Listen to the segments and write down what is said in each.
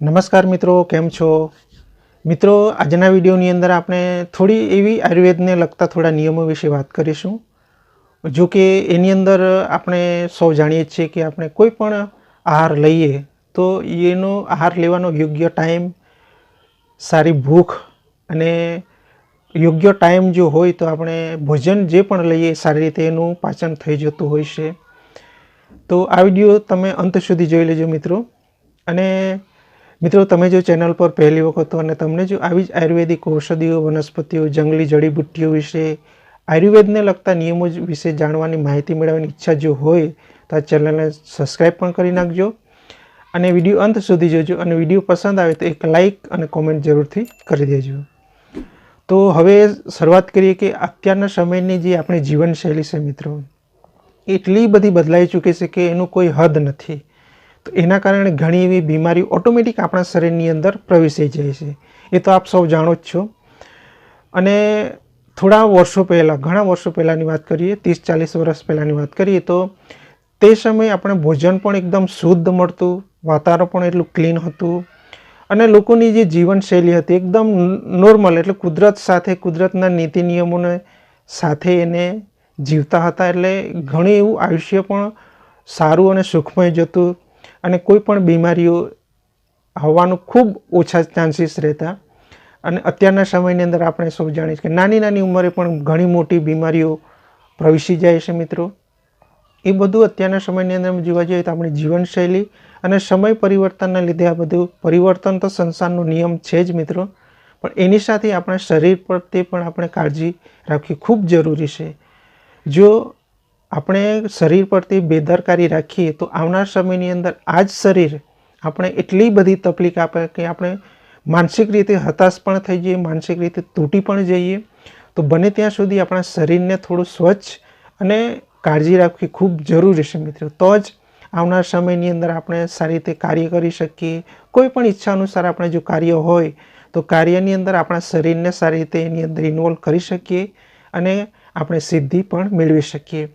નમસ્કાર મિત્રો, કેમ છો? મિત્રો, આજના વિડીયોની અંદર આપણે થોડી એવી આયુર્વેદને લગતા થોડા નિયમો વિશે વાત કરીશું. જો કે એની અંદર આપણે સૌ જાણીએ છીએ કે આપણે કોઈ પણ આહાર લઈએ તો એનો આહાર લેવાનો યોગ્ય ટાઈમ, સારી ભૂખ અને યોગ્ય ટાઈમ જો હોય તો આપણે ભોજન જે પણ લઈએ સારી રીતે એનું પાચન થઈ જતું હોય છે. તો આ વીડિયો તમે અંત સુધી જોઈ લેજો મિત્રો. અને મિત્રો, તમે જો ચેનલ પર પહેલી વખત અને તમને જો આવી જ આયુર્વેદિક ઔષધિઓ, વનસ્પતિઓ, જંગલી જડીબુટ્ટીઓ વિશે, આયુર્વેદને લગતા નિયમો વિશે જાણવાની માહિતી મેળવવાની ઈચ્છા જો હોય, તો આ ચેનલને સબસ્ક્રાઈબ પણ કરી નાખજો. અને વીડિયો અંત સુધી જોજો અને વીડિયો પસંદ આવે તો એક લાઇક અને કોમેન્ટ જરૂરથી કરી દેજો. તો હવે શરૂઆત કરીએ કે અત્યારના સમયની જે આપણી જીવનશૈલી છે મિત્રો, એટલી બધી બદલાઈ ચૂકી છે કે એનું કોઈ હદ નથી. તો એના કારણે ઘણી એવી બીમારી ઓટોમેટિક આપણા શરીરની અંદર પ્રવેશી જાય છે. એ તો આપ સૌ જાણો જ છો. અને થોડા વર્ષો પહેલાં, ઘણા વર્ષો પહેલાંની વાત કરીએ, ત્રીસ, ચાલીસ વર્ષ પહેલાંની વાત કરીએ, તો તે સમયે આપણે ભોજન પણ એકદમ શુદ્ધ મળતું, વાતાવરણ પણ એટલું ક્લીન હતું અને લોકોની જે જીવનશૈલી હતી એકદમ નોર્મલ એટલે કુદરત સાથે, કુદરતના નીતિ નિયમોને સાથે એને જીવતા હતા એટલે ઘણું એવું આયુષ્ય પણ સારું અને સુખમય જતું અને કોઈ પણ બીમારીઓ આવવાનું ખૂબ ઓછા ચાન્સીસ રહેતા. અને અત્યારના સમયની અંદર આપણે સૌ જાણીએ કે નાની નાની ઉંમરે પણ ઘણી મોટી બીમારીઓ પ્રવેશી જાય છે મિત્રો. એ બધું અત્યારના સમયની અંદર જોવા જઈએ તો આપણી જીવનશૈલી અને સમય પરિવર્તનના લીધે આ બધું પરિવર્તન તો સંસારનો નિયમ છે જ મિત્રો. પણ એની સાથે આપણા શરીર પ્રત્યે પણ આપણે કાળજી રાખવી ખૂબ જરૂરી છે. જો આપણે શરીર પરથી બેદરકારી રાખીએ તો આવનાર સમયની અંદર આ જ શરીર આપણે એટલી બધી તકલીફ આપે કે આપણે માનસિક રીતે હતાશ પણ થઈ જઈએ, માનસિક રીતે તૂટી પણ જઈએ. તો બને ત્યાં સુધી આપણા શરીરને થોડું સ્વચ્છ અને કાળજી રાખવી ખૂબ જરૂરી છે મિત્રો. તો જ આવનાર સમયની અંદર આપણે સારી રીતે કાર્ય કરી શકીએ. કોઈ પણ ઈચ્છા અનુસાર આપણે જો કાર્ય હોય તો કાર્યની અંદર આપણા શરીરને સારી રીતે એની અંદર ઇન્વોલ્વ કરી શકીએ અને આપણે સિદ્ધિ પણ મેળવી શકીએ.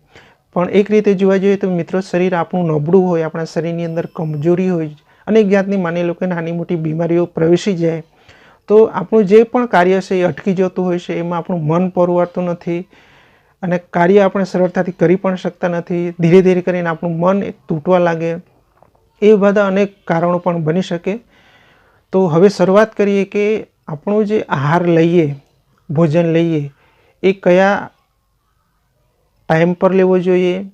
પણ એક રીતે જોવા જોઈએ તો મિત્રો શરીર આપણું નબળું હોય, આપણા શરીરની અંદર કમજોરી હોય, અનેક જાતની માની લો કે નાની મોટી બીમારીઓ પ્રવેશી જાય, તો આપણું જે પણ કાર્ય છે એ અટકી જતું હોય છે, એમાં આપણું મન પરવારતું નથી અને કાર્ય આપણે સરળતાથી કરી પણ શકતા નથી. ધીરે ધીરે કરીને આપણું મન તૂટવા લાગે. એ બધા અનેક કારણો પણ બની શકે. તો હવે શરૂઆત કરીએ કે આપણું જે આહાર લઈએ, ભોજન લઈએ, એ કયા ટાઈમ પર લેવો જોઈએ?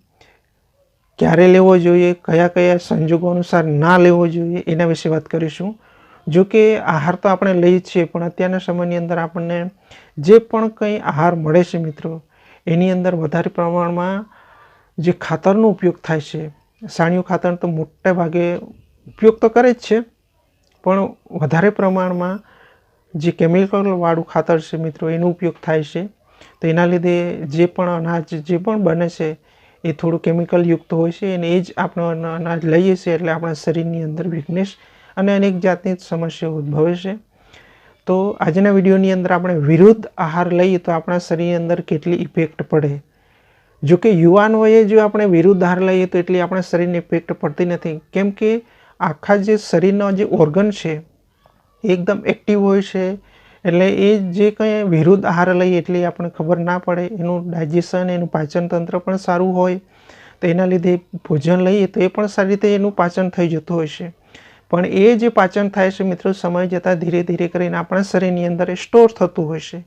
ક્યારે લેવો જોઈએ? કયા કયા સંજોગો અનુસાર ના લેવો જોઈએ? એના વિશે વાત કરીશું. જો કે આહાર તો આપણે લઈએ છીએ, પણ અત્યારના સમયની અંદર આપણને જે પણ કંઈ આહાર મળે છે મિત્રો, એની અંદર વધારે પ્રમાણમાં જે ખાતરનો ઉપયોગ થાય છે સાણિયું ખાતર તો મોટે ભાગે ઉપયોગ તો કરે જ છે, પણ વધારે પ્રમાણમાં જે કેમિકલવાળું ખાતર છે મિત્રો, એનો ઉપયોગ થાય છે. તો એના લીધે જે પણ અનાજ, જે પણ બને છે, એ થોડું કેમિકલયુક્ત હોય છે અને એ જ આપણો અનાજ લઈએ છીએ એટલે આપણા શરીરની અંદર વીકનેસ અને અનેક જાતની સમસ્યાઓ ઉદ્ભવે છે. તો આજના વિડીયોની અંદર આપણે વિરુદ્ધ આહાર લઈએ તો આપણા શરીરની અંદર કેટલી ઇફેક્ટ પડે? જો કે યુવાન વયે જો આપણે વિરુદ્ધ આહાર લઈએ તો એટલી આપણા શરીરને ઇફેક્ટ પડતી નથી. કેમ કે આખા જે શરીરના જે ઓર્ગન છે એકદમ એક્ટિવ હોય છે એટલે એ જે કંઈ વિરુદ્ધ આહાર લઈએ એટલી આપણને ખબર ના પડે, એનું ડાયજેશન એનું પાચન તંત્ર પણ સારું હોય, તો એના લીધે ભોજન લઈએ તો એ પણ સારી રીતે એનું પાચન થઈ જતું હોય છે. પણ એ જે પાચન થાય છે મિત્રો, સમય જતાં ધીરે ધીરે કરીને આપણા શરીરની અંદર એ સ્ટોર થતું હોય છે.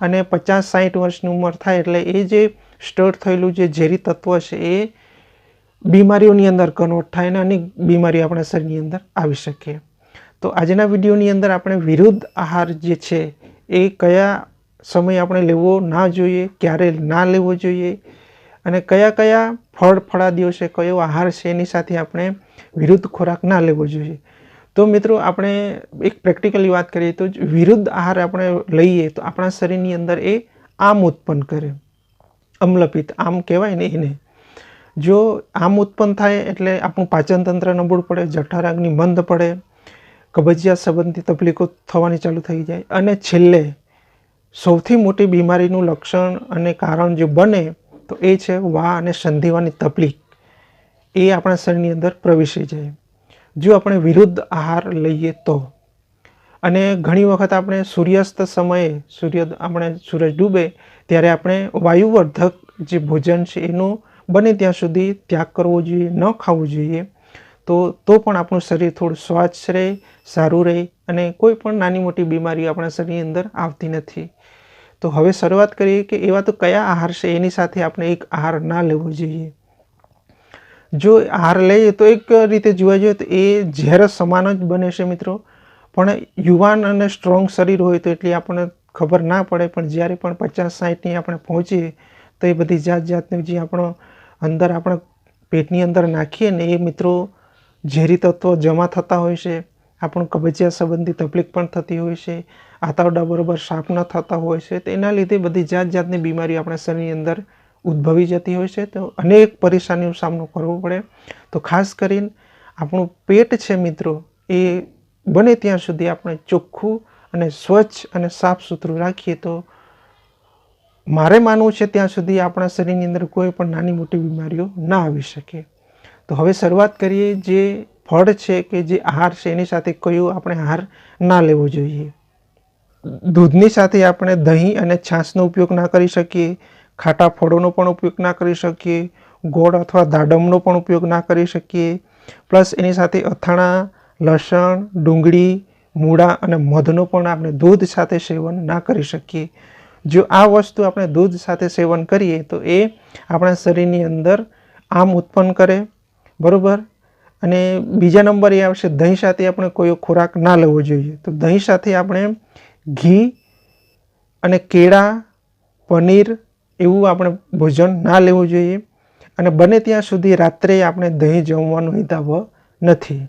અને પચાસ સાઠ વર્ષની ઉંમર થાય એટલે એ જે સ્ટોર થયેલું જે ઝેરી તત્વ છે એ બીમારીઓની અંદર કન્વર્ટ થાય અને અનેક બીમારીઓ આપણા શરીરની અંદર આવી શકે. તો આજના વિડીયોની અંદર આપણે વિરુદ્ધ આહાર જે છે એ કયા સમય આપણે લેવો ના જોઈએ, ક્યારે ના લેવો જોઈએ અને કયા કયા ફળ ફળાદીઓ છે, કયો આહાર છે એની સાથે આપણે વિરુદ્ધ ખોરાક ના લેવો જોઈએ. તો મિત્રો આપણે એક પ્રેક્ટિકલી વાત કરીએ તો વિરુદ્ધ આહાર આપણે લઈએ તો આપણા શરીરની અંદર એ આમ ઉત્પન્ન કરે. અમ્લપિત આમ કહેવાય ને એને. જો આમ ઉત્પન્ન થાય એટલે આપણું પાચનતંત્ર નબળું પડે, જઠરાગ્નિ મંદ પડે કબજિયાત સંબંધી તકલીફો થવાની ચાલુ થઈ જાય. અને છેલ્લે, સૌથી મોટી બીમારીનું લક્ષણ અને કારણ જો બને, તો એ છે વા અને સંધિવાની તકલીફ. એ આપણા શરીરની અંદર પ્રવેશી જાય. જો આપણે વિરુદ્ધ આહાર લઈએ તો. અને ઘણી વખત આપણે સૂર્યાસ્ત સમયે સૂર્ય આપણે સૂરજ ડૂબે, ત્યારે આપણે વાયુવર્ધક જે ભોજન છે એનો બને ત્યાં સુધી ત્યાગ કરવો જોઈએ, ન ખાવું જોઈએ. તો તો પણ આપણું શરીર થોડું સ્વચ્છ રહે, સારું રહે અને કોઈ પણ નાની મોટી બીમારીઓ આપણા શરીરની અંદર આવતી નથી. તો હવે શરૂઆત કરીએ કે એવા તો કયા આહાર છે? એની સાથે આપણે એક આહાર ના લેવો જોઈએ. જો આહાર લઈએ તો એક રીતે જોવા જોઈએ તો એ ઝેર સમાન જ બને છે મિત્રો. પણ યુવાન અને સ્ટ્રોંગ શરીર હોય તો એટલી આપણને ખબર ના પડે, પણ જ્યારે પણ પચાસ સાઠની આપણે પહોંચીએ તો એ બધી જાત જાતની જે આપણો અંદર, આપણા પેટની અંદર નાખીએ ને એ મિત્રો ઝેરી તત્વો જમા થતા હોય છે, આપણું કબજિયાત સંબંધી તકલીફ પણ થતી હોય છે, આંતરડા બરોબર સાફ ન થતા હોય છે, તો એના લીધે બધી જાત જાતની બીમારીઓ આપણા શરીરની અંદર ઉદ્ભવી જતી હોય છે, તો અનેક પરેશાનીનો સામનો કરવો પડે. તો ખાસ કરીને આપણું પેટ છે મિત્રો, એ બને ત્યાં સુધી આપણે ચોખ્ખું અને સ્વચ્છ અને સાફ સુથરું રાખીએ તો મારે માનવું છે ત્યાં સુધી આપણા શરીરની અંદર કોઈ પણ નાની મોટી બીમારીઓ ના આવી શકે. તો હવે શરૂઆત કરીએ જે ફળ છે કે જે આહાર છે, એની સાથે કયો આપણે આહાર ના લેવો જોઈએ? દૂધની સાથે આપણે દહીં અને છાશનો ઉપયોગ ના કરી શકીએ, ખાટા ફળોનો પણ ઉપયોગ ના કરી શકીએ, ગોળ અથવા દાડમનો પણ ઉપયોગ ના કરી શકીએ. પ્લસ એની સાથે અથાણા, લસણ, ડુંગળી, મૂળા અને મધનો પણ આપણે દૂધ સાથે સેવન ના કરી શકીએ. જો આ વસ્તુ આપણે દૂધ સાથે સેવન કરીએ, તો એ આપણા શરીરની અંદર આમ ઉત્પન્ન કરે બરાબર? અને બીજા નંબર એ આવશે, દહીં સાથે આપણે કોઈ ખોરાક ના લેવો જોઈએ. તો દહીં સાથે આપણે ઘી અને કેળા, પનીર એવું આપણે ભોજન ના લેવું જોઈએ. અને બને ત્યાં સુધી રાત્રે આપણે દહીં જમવાનું હિતાવ નથી.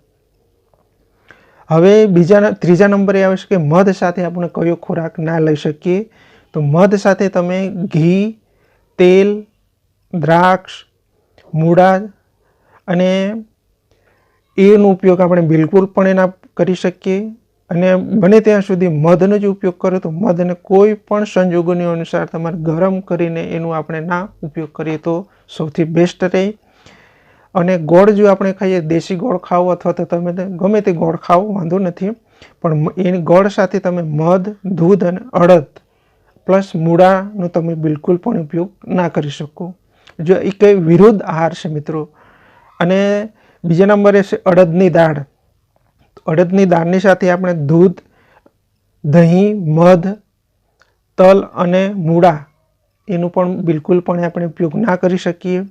હવે બીજા ત્રીજા નંબરે આવે છે કે મધ સાથે આપણે કયો ખોરાક ના લઈ શકીએ? તો મધ સાથે તમે ઘી, તેલ, દ્રાક્ષ, મૂળા અને એનો ઉપયોગ આપણે બિલકુલ પણ એના કરી શકીએ. અને બને ત્યાં સુધી મધનો જ ઉપયોગ કરો તો મધને કોઈ પણ સંજોગોની અનુસાર તમારે ગરમ કરીને એનું આપણે ના ઉપયોગ કરીએ તો સૌથી બેસ્ટ રહે. અને ગોળ જો આપણે ખાઈએ, દેશી ગોળ ખાઓ અથવા તો તમે ગમે તે ગોળ ખાઓ, વાંધો નથી. પણ એની ગોળ સાથે તમે મધ, દૂધ અને અડદ પ્લસ મૂળાનો તમે બિલકુલ પણ ઉપયોગ ના કરી શકો. જો એ કંઈ વિરુદ્ધ આહાર છે મિત્રો અને બીજા નંબરે છે અડદની દાળ. અડદની દાળની સાથે આપણે દૂધ, દહીં, મધ, તલ અને મૂળા એનું પણ બિલકુલ પણ આપણે ઉપયોગ ના કરી શકીએ.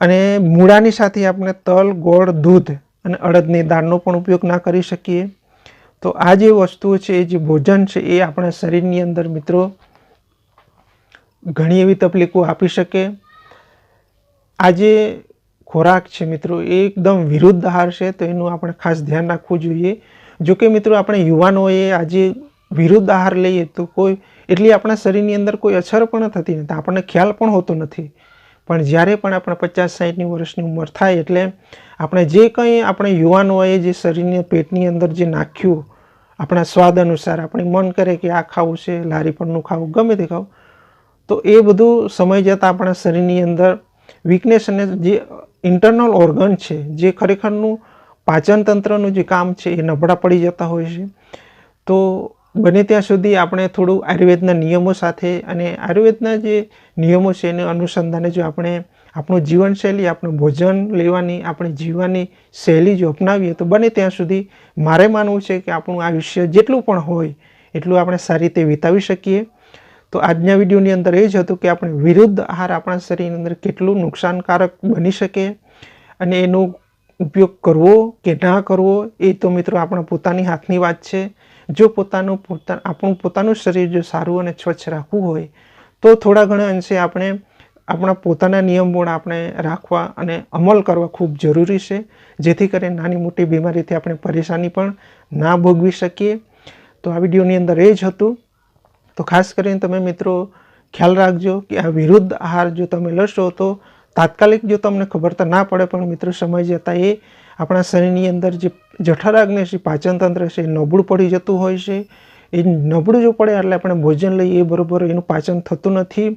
અને મૂળાની સાથે આપણે તલ, ગોળ, દૂધ અને અડદની દાળનો પણ ઉપયોગ ના કરી શકીએ. તો આ જે વસ્તુઓ છે, એ જે ભોજન છે, એ આપણા શરીરની અંદર મિત્રો ઘણી એવી તકલીફો આપી શકે. આ જે ખોરાક છે મિત્રો, એ એકદમ વિરુદ્ધ આહાર છે, તો એનું આપણે ખાસ ધ્યાન રાખવું જોઈએ. જો કે મિત્રો, આપણે યુવાનોએ આજે વિરુદ્ધ આહાર લઈએ તો કોઈ, એટલી આપણા શરીરની અંદર કોઈ અસર પણ થતી નથી, આપણને ખ્યાલ પણ હોતો નથી. પણ જ્યારે પણ આપણે પચાસ સાઠની વર્ષની ઉંમર થાય એટલે આપણે જે કંઈ આપણે યુવાનોએ જે શરીરની, પેટની અંદર જે નાખ્યું, આપણા સ્વાદ અનુસાર, આપણે મન કરે કે આ ખાવું છે, લારી પરનું ખાવું, ગમે તે ખાવું, તો એ બધું સમય જતાં આપણા શરીરની અંદર વીકનેસ અને જે ઇન્ટરનલ ઓર્ગન છે, જે ખરેખરનું પાચનતંત્રનું જે કામ છે એ નબળા પડી જતા હોય છે. તો બને ત્યાં સુધી આપણે થોડું આયુર્વેદના નિયમો સાથે અને આયુર્વેદના જે નિયમો છે એને અનુસંધાને જો આપણે આપણું જીવનશૈલી, આપણું ભોજન લેવાની, આપણે જીવવાની શૈલી જો અપનાવીએ, તો બને ત્યાં સુધી મારે માનવું છે કે આપણું આયુષ્ય જેટલું પણ હોય એટલું આપણે સારી રીતે વિતાવી શકીએ. તો આજના વિડીયોની અંદર એ જ હતું કે આપણે વિરુદ્ધ આહાર આપણા શરીરની અંદર કેટલું નુકસાનકારક બની શકે અને એનો ઉપયોગ કરવો કે ના કરવો એ તો મિત્રો આપણા પોતાની હાથની વાત છે. જો પોતાનું પોતા, આપણું પોતાનું શરીર જો સારું અને સ્વચ્છ રાખવું હોય, તો થોડા ઘણા અંશે આપણે આપણા પોતાના નિયમો આપણે રાખવા અને અમલ કરવા ખૂબ જરૂરી છે. જેથી કરીને નાની મોટી બીમારીથી આપણે પરેશાની પણ ના ભોગવી શકીએ. તો આ વિડીયોની અંદર એ જ હતું. તો ખાસ કરીને તમે મિત્રો ખ્યાલ રાખજો કે આ વિરુદ્ધ આહાર જો તમે લેશો તો તાત્કાલિક જો તમને ખબર તો ના પડે, પણ મિત્રો સમય જતાં એ આપણા શરીરની અંદર જે જઠરાગ્નિ છે, પાચનતંત્ર છે, એ નબળું પડી જતું હોય છે. એ નબળું જો પડે એટલે આપણે ભોજન લઈએ, એ બરાબર એનું પાચન થતું નથી.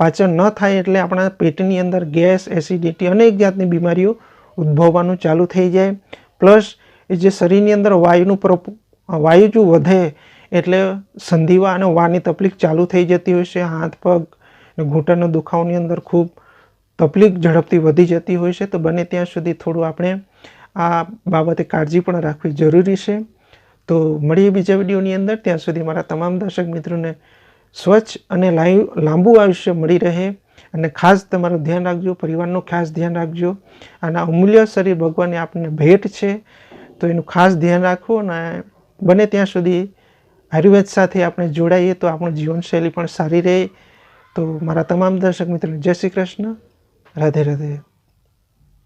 પાચન ન થાય એટલે આપણા પેટની અંદર ગેસ, એસિડિટી અનેક જાતની બીમારીઓ ઉદ્ભવવાનું ચાલુ થઈ જાય. પ્લસ એ જે શરીરની અંદર વાયુનું વાયુ જો વધે એટલે સંધિવા અને વાની તકલીફ ચાલુ થઈ જતી હોય છે. હાથ, પગ અને ઘૂંટણનો દુખાવાની અંદર ખૂબ તકલીફ ઝડપથી વધી જતી હોય છે. તો બને ત્યાં સુધી થોડું આપણે આ બાબતે કાળજી પણ રાખવી જરૂરી છે. તો મળીએ બીજા વિડીયોની અંદર. ત્યાં સુધી મારા તમામ દર્શક મિત્રોને સ્વચ્છ અને લાઈવ લાંબુ આયુષ્ય મળી રહે અને ખાસ તમારું ધ્યાન રાખજો, પરિવારનું ખાસ ધ્યાન રાખજો. અને અમૂલ્ય શરીર ભગવાને આપણને ભેટ છે. તો એનું ખાસ ધ્યાન રાખો અને બને ત્યાં સુધી આયુર્વેદ સાથે આપણે જોડાઈએ તો આપણું જીવનશૈલી પણ સારી રહે. તો મારા તમામ દર્શક મિત્રોને જય શ્રી કૃષ્ણ. રાધે રાધે.